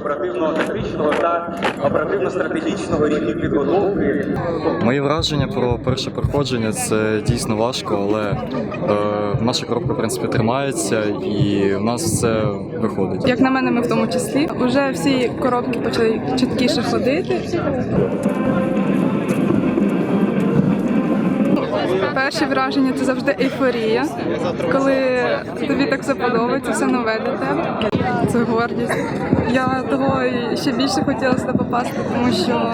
оперативно-тактичного та оперативно-стратегічного рівня підготовки. Мої враження про перше проходження це дійсно важко, але е, наша коробка в принципі тримається і в нас все виходить. Як на мене, ми в тому числі. Уже всі коробки почали чіткіше ходити. Перші враження це завжди ейфорія, коли тобі так все подобається, все нове для тебе. Це гордість. Я того ще більше хотіла сюди попасти, тому що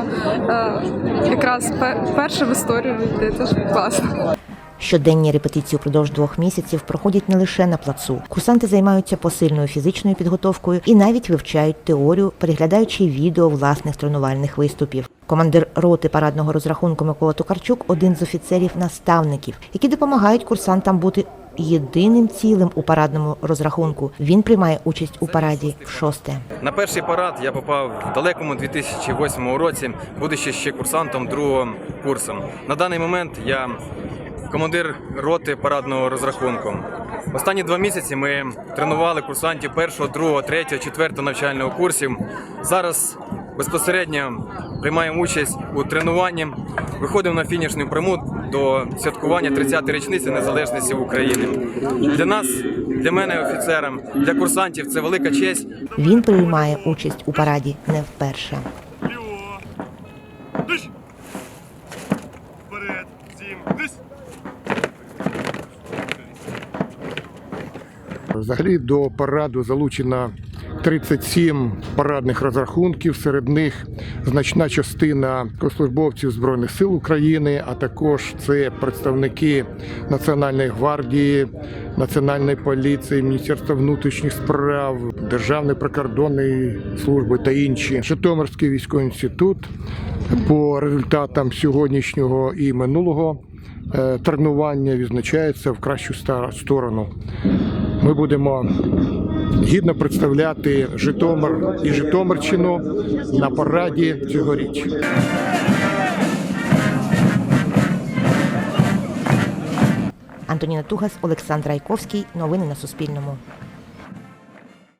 е, якраз пе- перше в історію це ж класно. Щоденні репетиції впродовж двох місяців проходять не лише на плацу. Курсанти займаються посильною фізичною підготовкою і навіть вивчають теорію, переглядаючи відео власних тренувальних виступів. Командир роти парадного розрахунку Микола Токарчук один з офіцерів-наставників, які допомагають курсантам бути єдиним цілим у парадному розрахунку. Він приймає участь у параді в шосте. На перший парад я попав в далекому 2008 році, будучи ще курсантом другого курсу. На даний момент я командир роти парадного розрахунку. Останні два місяці ми тренували курсантів першого, другого, третього, четвертого навчального курсів. Зараз безпосередньо приймаємо участь у тренуванні. Виходимо на фінішну пряму до святкування 30-ї річниці незалежності України. Для нас, для мене, офіцерам, для курсантів, це велика честь. Він приймає участь у параді не вперше. Вперед. Сім. Диш. Взагалі до параду залучено 37 парадних розрахунків. Серед них значна частина службовців Збройних сил України, а також це представники Національної гвардії, Національної поліції, Міністерства внутрішніх справ, Державної прикордонної служби та інші. Житомирський військовий інститут по результатам сьогоднішнього і минулого е, тренування відзначається в кращу сторону. Ми будемо гідно представляти Житомир і Житомирщину на параді цьогоріч. Антоніна Тугас, Олександр Айковський. Новини на Суспільному.